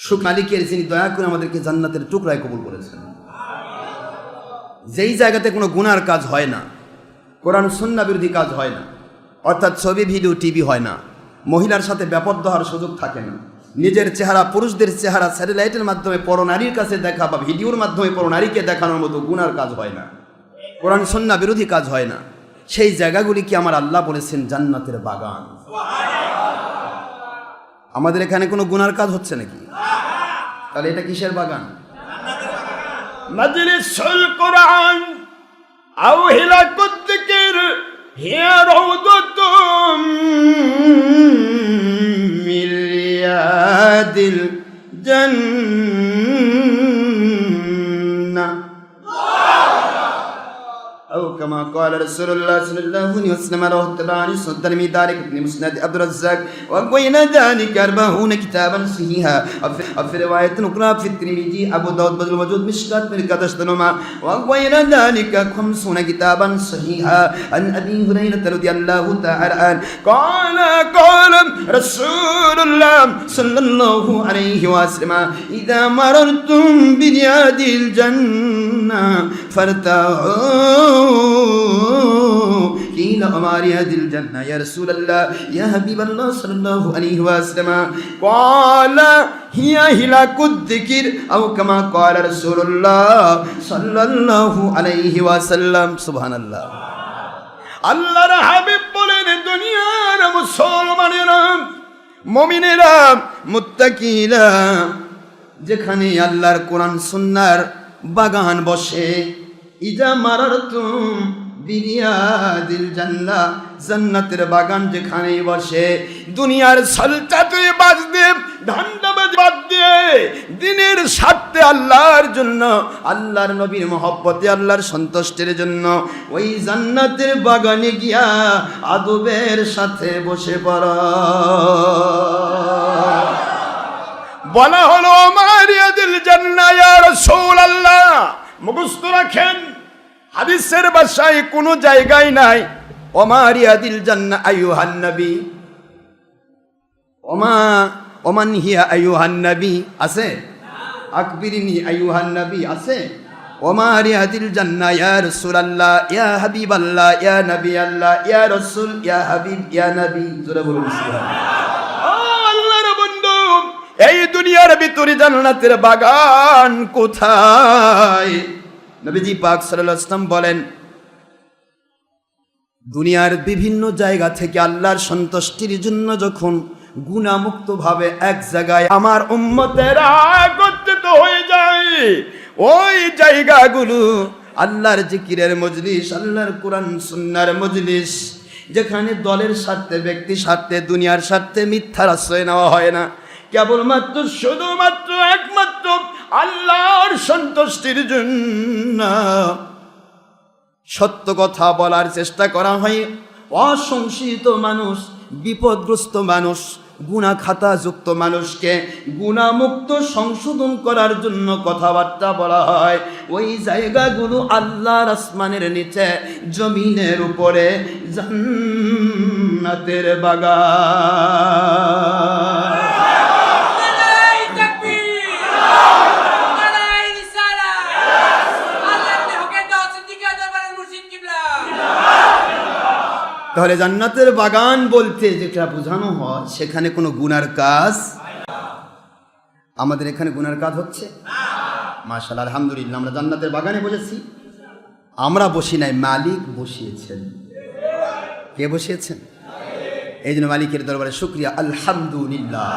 সুখ মালিকের যিনি দয়া করে আমাদেরকে জান্নাতের টুকরায় কবুল করেছেন। যেই জায়গাতে কোনো গুনার কাজ হয় না, কোরআন সুন্না বিরোধী কাজ হয় না, অর্থাৎ ছবি, ভিডিও, টিভি হয় না, মহিলার সাথে ব্যাপদ্য হওয়ার সুযোগ থাকে না, নিজের চেহারা, পুরুষদের চেহারা স্যাটেলাইটের মাধ্যমে পরনারীর কাছে দেখা বা ভিডিওর মাধ্যমে পরনারীকে দেখানোর মতো গুনার কাজ হয় না, কোরআন সন্না বিরোধী কাজ হয় না, সেই জায়গাগুলি কি আমার আল্লাহ বলেছেন জান্নাতের বাগান? আমাদের এখানে কোনো গুনার কাজ হচ্ছে নাকি? তাহলে এটা কিসের বাগান? মাজলিসুল কোরআন আও হিলাকুদ্দিকির হিয়া রওদাতু قال رسول الله صلى الله عليه وسلم رواه الطبراني من ذلك ابن مسند عبد الرزاق وقوين ذلك أربعون كتابا صحيحا. وفي- رواية أخرى في الترمذي أبو داود بدر موجود مشكات من قدشتنما وقوين ذلك خمسون كتابا صحيحا. عن أبي هريرة رضي الله تعالى قال قال رسول الله صلى الله عليه وسلم إذا مررتم برياض الجنة فارتعوا قيل وما رياض الجنة يا رسول الله يا حبيب الله صلى الله عليه وسلم قال هي هلاك الذكر أو كما قال رسول الله صلى الله عليه وسلم سبحان الله আল্লাহর হাবিব বলেন দুনিয়ার মুসলমানেরা মমিনেরা মুত্তাকিরা যেখানে আল্লাহর কোরআন সুন্নার বাগান বসে ইজা মারার তুম বিরিয়াদিল জান্না জান্নাতের বাগান যেখানে বসে, দুনিয়ার সলটা তুই বাজ দিয়ে ধান্দাবাজ বাদ দিয়ে দিনের স্বার্থে আল্লাহর জন্য, আল্লাহর নবীর মহব্বতে, আল্লাহর সন্তুষ্টের জন্য, ওই জান্নাতের বাগানে গিয়া আদবের সাথে বসে পড়া। বলা হলো, মারিয়াদিল জান্নায়া রাসূল আল্লাহ মুখস্থ রাখেন। হাদিসের ভাষায় কোনো জায়গায় নাই। ওমারিয়াদিল জান্না আয়ুহান নবী। ওমা, ওমান হিয়া আয়ুহান নবী আছে? আকবিরিনি আয়ুহান নবী আছে? ওমারিয়াদিল জান্না ইয়া রাসূলুল্লাহ, ইয়া হাবিবাল্লাহ, ইয়া নবী আল্লাহ ইয়া রাসূল, ইয়া হাবিব, ইয়া নবী। জোরে বলুন সুবহানাল্লাহ। এই দুনিয়ার ভিতরে জান্নাতের বাগান কোথায়? নবীজি পাক আলাইহি বলেন, দুনিয়ার বিভিন্ন জায়গা থেকে আল্লাহর সন্তুষ্টির জন্য যখন গুণামুক্ত ভাবে এক জায়গায় আমার উম্মতেরা একত্রিত হয়ে যায়, ওই জায়গাগুলো আল্লাহর জিকিরের মজলিস, আল্লাহর কোরআন সুন্নার মজলিস, যেখানে দলের স্বার্থে ব্যক্তি স্বার্থে, দুনিয়ার স্বার্থে মিথ্যার আশ্রয় নেওয়া হয় না। কেবলমাত্র, শুধুমাত্র একমাত্র আল্লাহর সন্তুষ্টির জন্য। সত্য কথা বলার চেষ্টা করা হয়। অসংশিত মানুষ, বিপদগ্রস্ত মানুষ গুণা খাতাযুক্ত মানুষকে গুণামুক্ত সংশোধন করার জন্য কথাবার্তা বলা হয়। ওই জায়গাগুলো আল্লাহর আসমানের নিচে, জমিনের উপরে জান্নাতের বাগান। তাহলে জান্নাতের বাগান বলতে যেটা বোঝানো হয় সেখানে কোনো গুনার কাজ আমাদের এখানে গুনার কাজ হচ্ছে? মাশাল আলহামদুলিল্লাহ আমরা জান্নাতের বাগানে বসেছি। আমরা বসি নাই মালিক বসিয়েছেন। কে বসিয়েছেন? এই জন্য মালিকের দরবারে শুক্রিয়া আলহামদুলিল্লাহ।